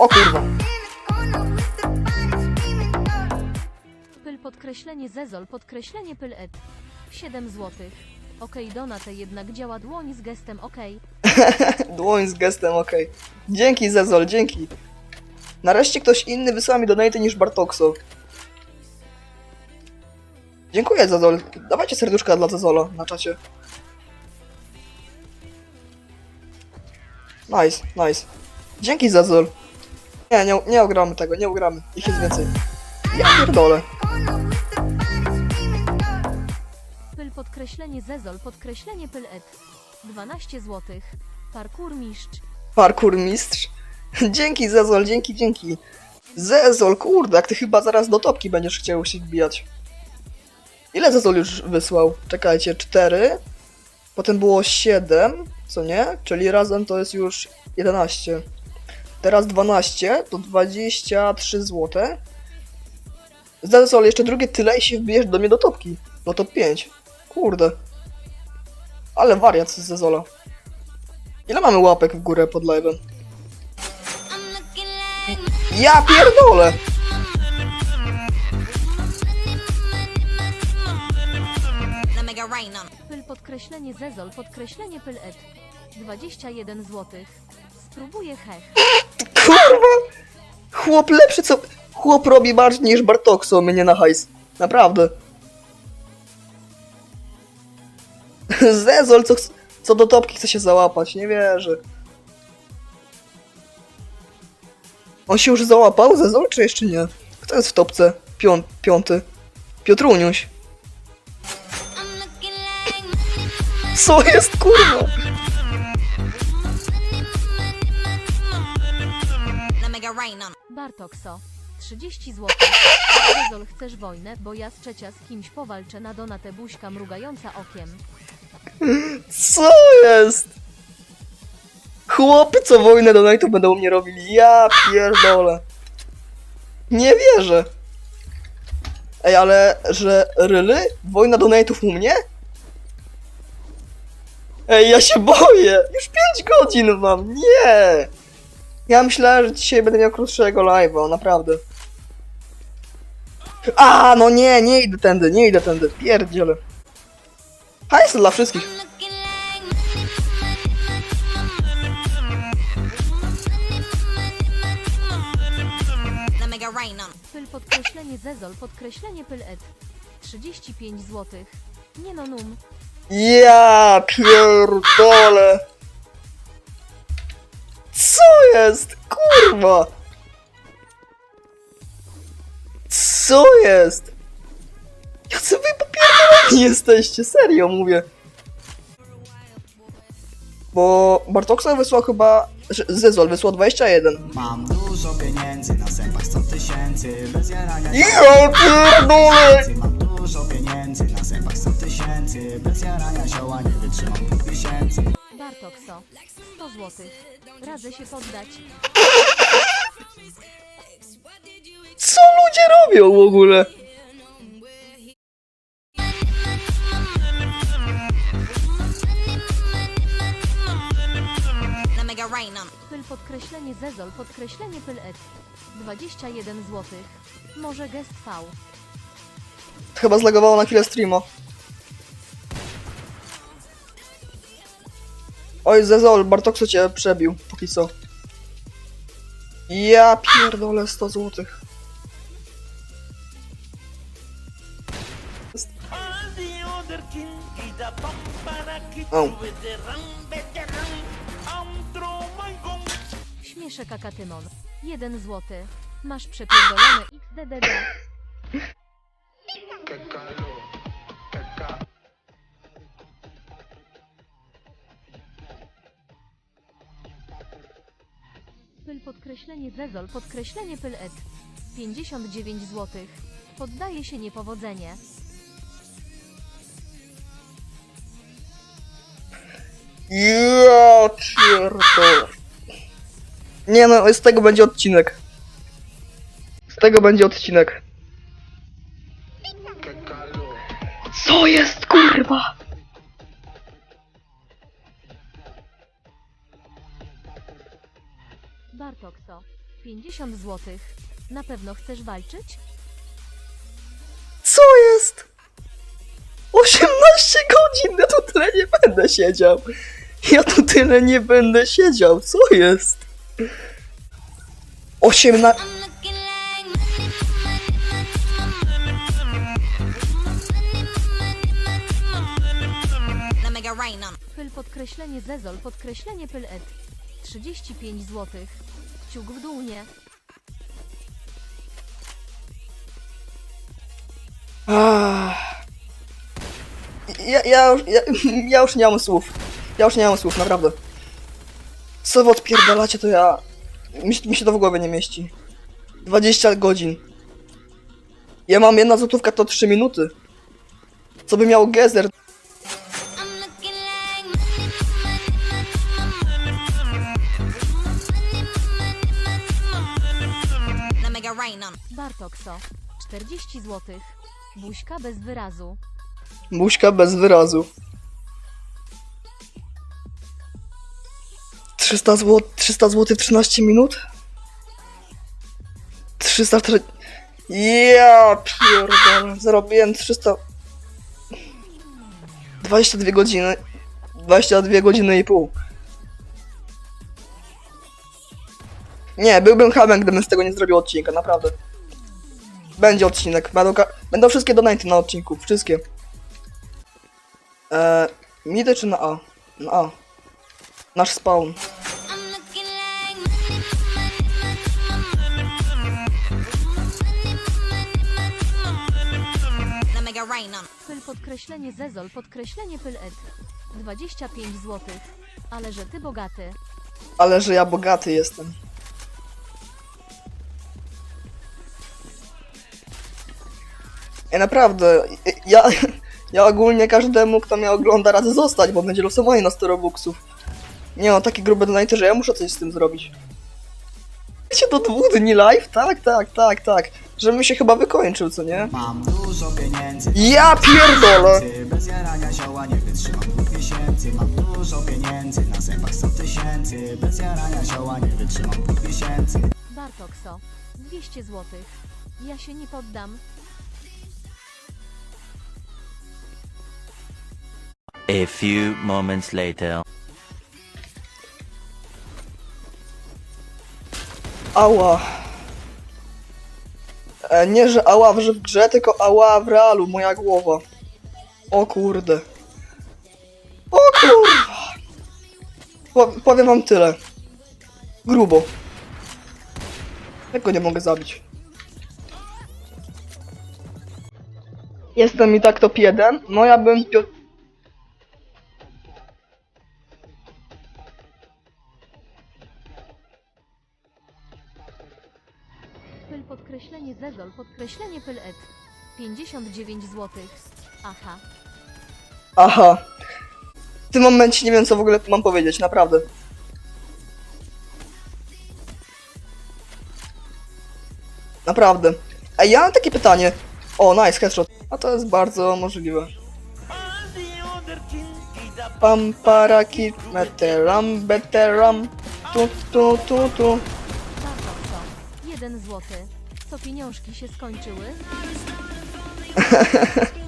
O kurwa. Pyl podkreślenie zezol podkreślenie pyl et. 7 złotych. Okej, Donate jednak działa dłoń z gestem okej. Dłoń z gestem, okej. Dzięki Zezol, dzięki. Nareszcie ktoś inny wysłał mi donaty niż Bartokso. Dziękuję Zezol. Dawajcie serduszka dla Zezola na czacie. Nice, nice. Dzięki Zezol. Nie, nie, nie ogramy tego, nie ogramy. Ich jest więcej. Ja pierdolę. Pyl podkreślenie zezol podkreślenie pyl et. 12 złotych. Parkour mistrz. Parkour mistrz. Dzięki Zezol, dzięki, dzięki. Zezol, kurde, jak ty chyba zaraz do topki będziesz chciał się wbijać. Ile Zezol już wysłał? Czekajcie, 4. Potem było 7, co nie? Czyli razem to jest już 11. Teraz 12, to 23 zł. Zezol, jeszcze drugie tyle i się wbijesz do mnie do topki. Do top 5. Kurde. Ale wariat z Zezola. Ile mamy łapek w górę pod live'em? Ja pierdolę! Pyl podkreślenie zezol podkreślenie pyl et. 21 złotych. Spróbuję hech. Kurwa! Chłop lepszy co... Chłop robi bardziej niż Bartokso, mnie na hajs. Naprawdę. Zezol, co, co do topki chce się załapać, nie wierzę. On się już załapał, Zezol, czy jeszcze nie? Kto jest w topce? Pią piąty. Piotruniuś. I'm looking like Co jest, kurwa? Bartokso. 30 złotych. Zezol chcesz wojnę, bo ja z trzecia z kimś powalczę na Donatę buźka mrugająca okiem. Co jest? Chłopy, co wojnę do Nightu będą u mnie robili. Ja pierdolę. Nie wierzę. Ej, ale że ryly? Wojna do Nightów u mnie? Ej, ja się boję. Już 5 godzin mam. Nie. Ja myślałem, że dzisiaj będę miał krótszego live'a, naprawdę. A, no nie, nie idę tędy, nie idę tędy. Pierdziele. Hajs dla wszystkich. Pyl podkreślenie zezol podkreślenie pyl et. 35 złotych. Nie no num. Ja pierdolę. Co jest? Kurwa. Co jest? Jacy wy popierdoleni jesteście, serio mówię. Bo Bartoksa wysłał chyba... Zezol wysłał 21. Mam dużo pieniędzy na zębach 100 tysięcy Bez jarania Ja pierdolę! Mam dużo pieniędzy na zębach 100 tysięcy Bez jarania zioła nie wytrzymam dwóch miesięcy Bartokso. 100 złotych. Radzę się poddać. Co ludzie robią w ogóle? Pyl podkreślenie zezol podkreślenie pyl et. 21 złotych. Może gest V. Chyba zlegowało na chwilę streama. Oj, Zezol, Bartokso cię przebił, póki co. Ja pierdolę 100 złotych. All the other king is a pampara kid with the rum veteran. I'm throw my gun. Śmieszę kakatymon. 1 złoty. Masz przepierdolone XDDD. podkreślenie zezol podkreślenie pyl et. 59 złotych. Poddaje się niepowodzenie. Ja pierdolę. Nie no, z tego będzie odcinek. Z tego będzie odcinek. Co jest kurwa? Bartokso. 50 złotych. Na pewno chcesz walczyć? Co jest? 18 godzin! Ja tu tyle nie będę siedział. Ja tu tyle nie będę siedział. Co jest? 18... I'm looking like money, Now make it rain on 'em. Pyl podkreślenie zezol podkreślenie pyl et. 35 złotych. Kciuk w dół nie. Ja, ja, już- ja, ja już nie mam słów. Ja już nie mam słów, naprawdę. Co wy odpierdalacie, to ja... Mi, mi się to w głowie nie mieści. 20 godzin. Ja mam jedna złotówka to 3 minuty. Co by miał Gezer? Rain on. Bartokso. 40 złotych. Buźka bez wyrazu. Buźka bez wyrazu. 300 zł, 300 zł 13 minut? 300 tre... Ja pierdolę, zarobiłem 300... 22 godziny. 22 godziny i pół. Nie, byłbym hamem, gdybym z tego nie zrobił odcinka, naprawdę. Będzie odcinek, będą, będą wszystkie donaty na odcinku, wszystkie. Eee, midy czy na A? Na A. Nasz spawn. Pyl podkreślenie zezol podkreślenie pyl et. 25 złotych. Ale że ty bogaty. Ale że ja bogaty jestem. Ja naprawdę, ja, ja ogólnie każdemu, kto mnie ogląda, radzę zostać, bo będzie losowanie na 100 robuxów. Nie no, takie grube donaty, że ja muszę coś z tym zrobić. Wiecie, do dwóch dni live? Tak, tak, tak, tak. Żebym się chyba wykończył, co nie? Mam dużo pieniędzy Ja pierdolę! Bez jarania zioła nie wytrzymam dwóch miesięcy Mam dużo pieniędzy na zębach 100 tysięcy Bez jarania zioła nie wytrzymam dwóch miesięcy Bartokso. 200 złotych. Ja się nie poddam. A few moments later. Ała. E, nie, że ała w grze, tylko ała w realu, moja głowa. O kurde. O kurwa. Po, powiem wam tyle. Grubo. Jak nie mogę zabić? Jestem i tak top 1. No ja bym... Pyl podkreślenie zezol podkreślenie pyl et. 59 złotych. Aha. Aha. W tym momencie nie wiem co w ogóle mam powiedzieć, naprawdę. Naprawdę. A ja mam takie pytanie. O, nice, headshot. A to jest bardzo możliwe. Pam paraki meteram beteram tu tu tu tu. 1 złoty. Co pieniążki się skończyły?